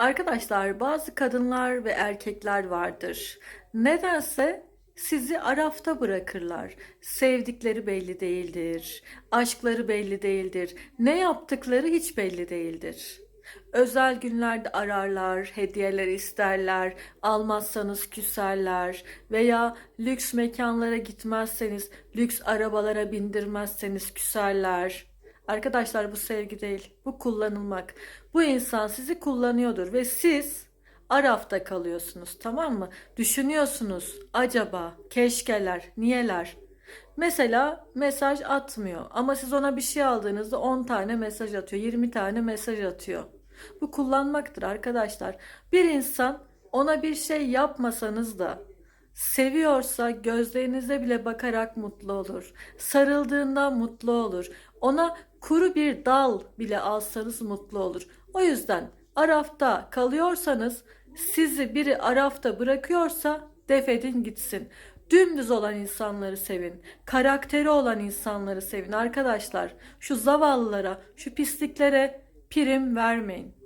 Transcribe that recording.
Arkadaşlar bazı kadınlar ve erkekler vardır. Nedense sizi arafta bırakırlar. Sevdikleri belli değildir. Aşkları belli değildir. Ne yaptıkları hiç belli değildir. Özel günlerde ararlar, hediyeler isterler, almazsanız küserler veya lüks mekanlara gitmezseniz, lüks arabalara bindirmezseniz küserler. Arkadaşlar bu sevgi değil, bu kullanılmak. Bu insan sizi kullanıyordur ve siz arafta kalıyorsunuz, tamam mı? Düşünüyorsunuz, acaba, keşkeler, niyeler. Mesela mesaj atmıyor ama siz ona bir şey aldığınızda 10 tane mesaj atıyor, 20 tane mesaj atıyor. Bu kullanmaktır arkadaşlar. Bir insan ona bir şey yapmasanız da seviyorsa gözlerinize bile bakarak mutlu olur. Sarıldığında mutlu olur. Ona kuru bir dal bile alsanız mutlu olur. O yüzden arafta kalıyorsanız sizi biri arafta bırakıyorsa defedin gitsin. Dümdüz olan insanları sevin. Karakteri olan insanları sevin arkadaşlar. Şu zavallılara, şu pisliklere prim vermeyin.